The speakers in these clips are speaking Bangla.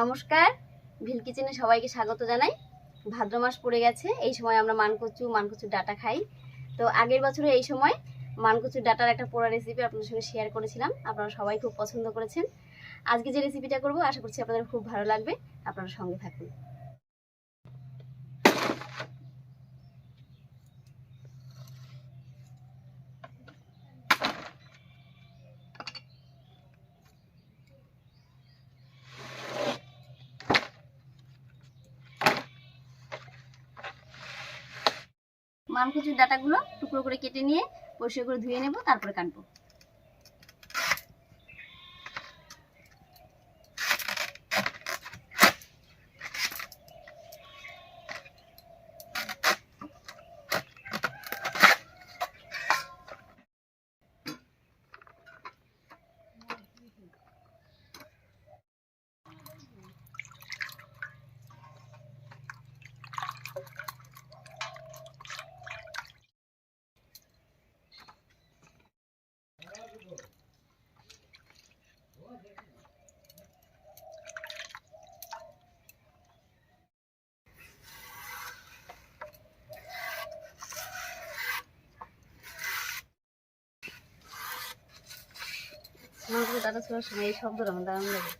নমস্কার। ভিল কিচেনে সবাইকে স্বাগত জানাই। ভাদ্র মাস পড়ে গেছে, এই সময় আমরা মানকচু, মানকচুর ডাটা খাই। তো আগের বছরে এই সময় মানকচুর ডাটার একটা পোড়া রেসিপি আপনার সঙ্গে শেয়ার করেছিলাম, আপনারা সবাই খুব পছন্দ করেছেন। আজকে যে রেসিপিটা করব, আশা করছি আপনাদের খুব ভালো লাগবে, আপনারা সঙ্গে থাকুন। মানকচুর ডাটাগুলো টুকরো করে কেটে নিয়ে পরিষ্কার করে ধুয়ে নেব তারপরে কাটবো। এই শব্দটা আমার দারুণ লাগে।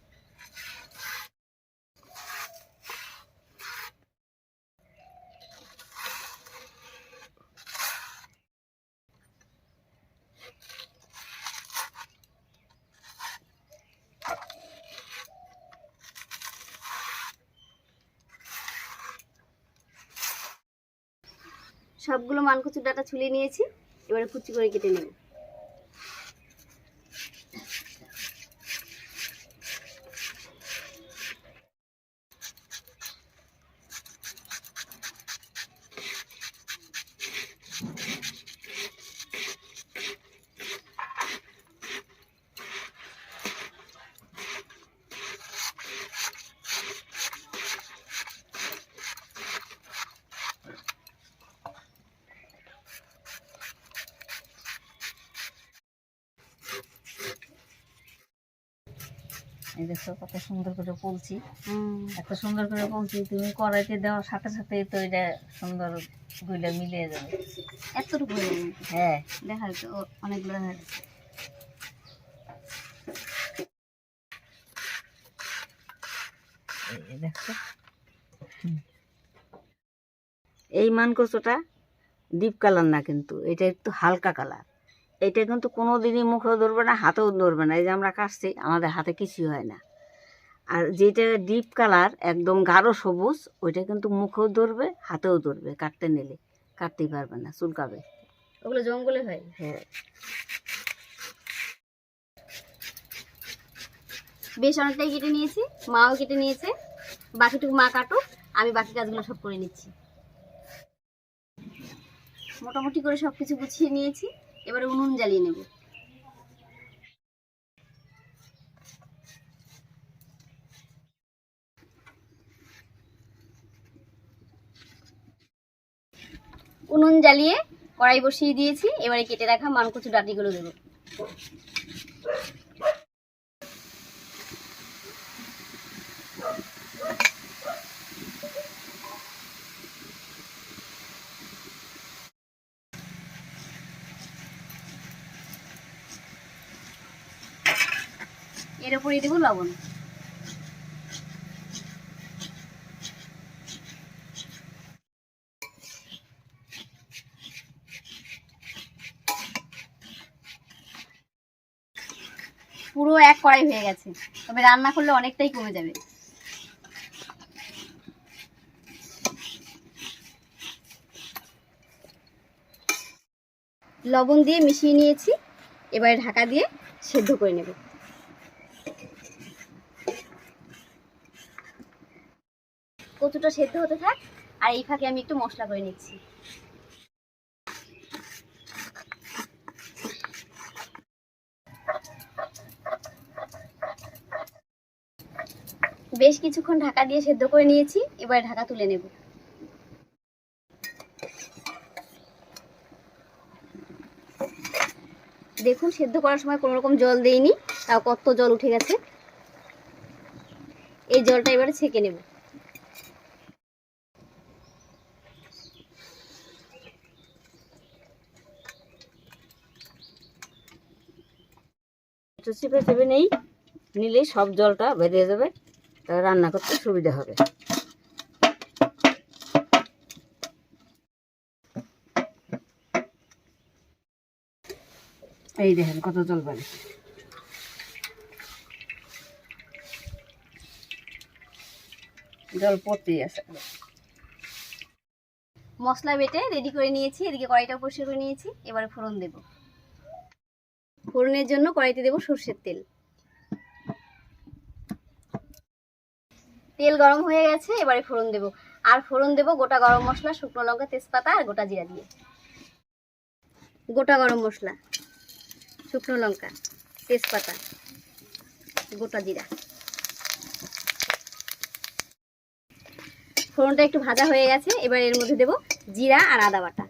সবগুলো মানকচুর ডাটা ছুলে নিয়েছি, এবারে কুচি করে কেটে নেব। এই দেখো কত সুন্দর করে বলছি। এত সুন্দর করে বলছি তুমি কড়াইতে দেওয়ার সাথে সাথে তো এটা সুন্দরগুলো মিলিয়ে যাবে। এতটুকু হ্যাঁ দেখা যাচ্ছে অনেকগুলো দেখা যাচ্ছে দেখো। এই মানকচুটা ডিপ কালার না কিন্তু এটা একটু হালকা কালার এটা কিন্তু কোনো দিনই মুখেও ধরবে না হাতেও ধরবে না। এই যে আমরা কাটছি আমাদের হাতে কিছুই হয় না। আর যেটা ডিপ কালার একদম গাঢ় সবুজ ওইটা কিন্তু মুখেও ধরবে হাতেও ধরবে কাটতে নিলে। কাটতেই পারবে না চুলকাবে। ওগুলো জঙ্গলে হয়? হ্যাঁ। বেশ অনেকটাই কেটে নিয়েছি। মাও কেটে নিয়েছে। বাকিটুকু মা কাটুক আমি বাকি কাজগুলো সব করে নিচ্ছি। মোটামুটি করে সব কিছু গুছিয়ে নিয়েছি। এবারে উনুন জ্বালিয়ে নেব। উনুন জ্বালিয়ে কড়াই বসিয়ে দিয়েছি। এবারে কেটে রাখা মানকচু ডাটিগুলো দেবো। এর উপরে দেবো লবণ। পুরো এক কড়াই হয়ে গেছে। তবে রান্না করলে অনেকটাই কমে যাবে। লবণ দিয়ে মিশিয়ে নিয়েছি। এবারে ঢাকা দিয়ে সেদ্ধ করে নেব। কচুটা সেদ্ধ হতে থাক, আর এই ফাঁকে আমি একটু মশলা করে নিচ্ছি। বেশ কিছুক্ষণ ঢাকা দিয়ে সেদ্ধ করে নিয়েছি, এবারে ঢাকা তুলে নেব। দেখুন, সেদ্ধ করার সময় কোনো রকম জল দেইনি, তাও কত জল উঠে গেছে। এই জলটা এবারে ছেঁকে নেব। একটু চেপে চেপে নেই। নিলেই সব জলটা বেরিয়ে যাবে, তাহলে রান্না করতে সুবিধা হবে। এই দেখেন কত জল পাবে জল পড়তেই আছে। মশলা বেটে রেডি করে নিয়েছি, এদিকে কড়াইটা পরিষ্কার করে নিয়েছি, এবারে ফোড়ন দেব। ফোড়নের জন্য কড়াইতে দেব সর্ষের তেল। তেল গরম হয়ে গেছে, এবারে ফোড়ন দেব। আর ফোড়ন দেব গোটা গরম মশলা, শুকনো লঙ্কা, তেজপাতা আর গোটা জিরা দিয়ে। গোটা গরম মশলা, শুকনো লঙ্কা, তেজপাতা, গোটা জিরা। ফোড়নটা একটু ভাজা হয়ে গেছে, এবার এর মধ্যে দেব জিরা আর আদা বাটা।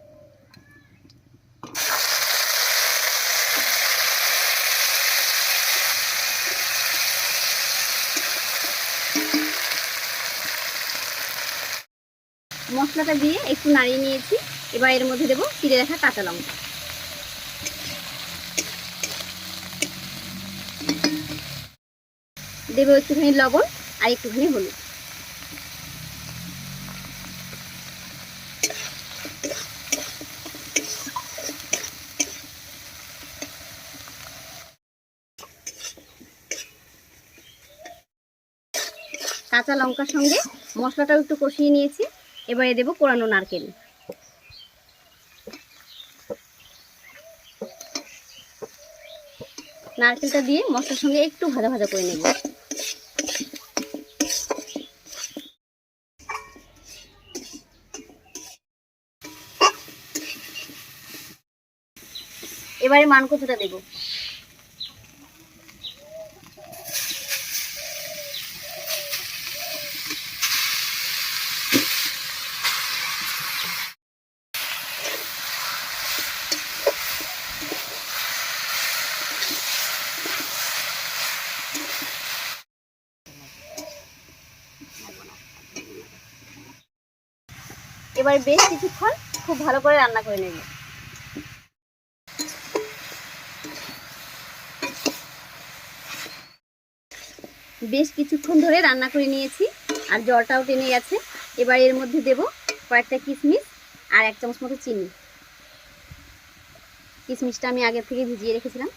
মশলাটা দিয়ে একটু নাড়িয়ে নিয়েছি। এবার এর মধ্যে দেবো চিড়ে রাখা কাঁচা লঙ্কা। দেবো একটুখানি লবণ আর একটুখানি হলুদ। কাঁচা লঙ্কার সঙ্গে মশলাটাও একটু কষিয়ে নিয়েছি। এবারে দেবো কোরানো নারকেল। নারকেলটা দিয়ে মশলার সঙ্গে একটু ভাজা ভাজা করে নেব। এবারে মানকচুটা দেবো। এবার বেশ কিছুক্ষণ খুব ভালো করে রান্না করে নেব। বেশ কিছুক্ষণ ধরে রান্না করে নিয়েছি আর জলটাও টেনে গেছে। এবার এর মধ্যে দেব কয়েকটা কিশমিশ আর এক চামচ মতো চিনি। কিশমিশটা আমি আগে থেকে ভিজিয়ে রেখেছিলাম।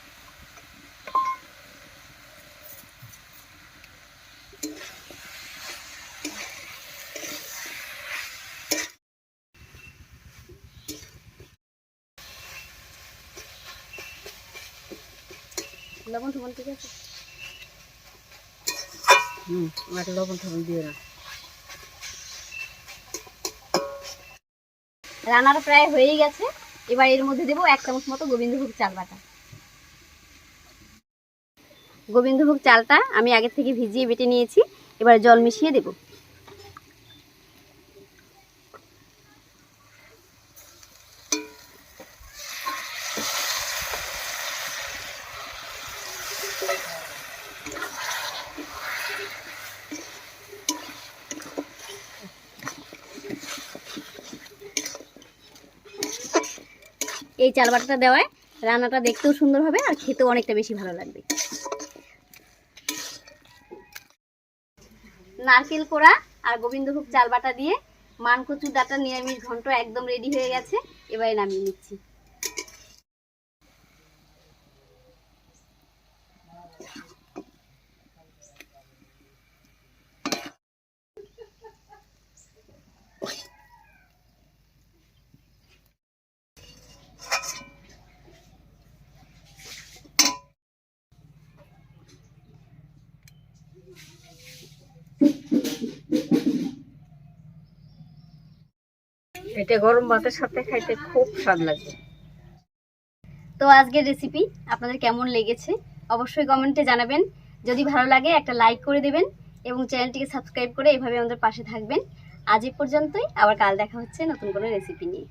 লবণ ঠবণ ঠিক আছে? হুম আমার লবণ ঠবণ দিয়ে না রান্নাটা প্রায় হয়েই গেছে। এবার এর মধ্যে দেবো এক চামচ মতো গোবিন্দভোগ চাল বাটা। গোবিন্দভোগ চালটা আমি আগে থেকে ভিজিয়ে বেটে নিয়েছি। এবার জল মিশিয়ে দেব। এই চাল বাটাটা দেওয়ায় রান্নাটা দেখতেও সুন্দর হবে আর খেতেও অনেকটা বেশি ভালো লাগবে। নারকেল কোড়া আর গোবিন্দভোগ চাল বাটা দিয়ে মানকচুর ডাটা নিরামিষ ঘন্ট একদম রেডি হয়ে গেছে, এবারে নামিয়ে নিচ্ছি। এটা গরম ভাতের সাথে খাইতে খুব স্বাদ লাগবে তো আজকের রেসিপি আপনাদের কেমন লেগেছে অবশ্যই কমেন্টে জানাবেন। যদি ভালো লাগে একটা লাইক করে দেবেন এবং চ্যানেলটিকে সাবস্ক্রাইব করে এভাবে আমাদের পাশে থাকবেন। আজ এ পর্যন্তই, আবার কাল দেখা হচ্ছে নতুন কোনো রেসিপি নিয়ে।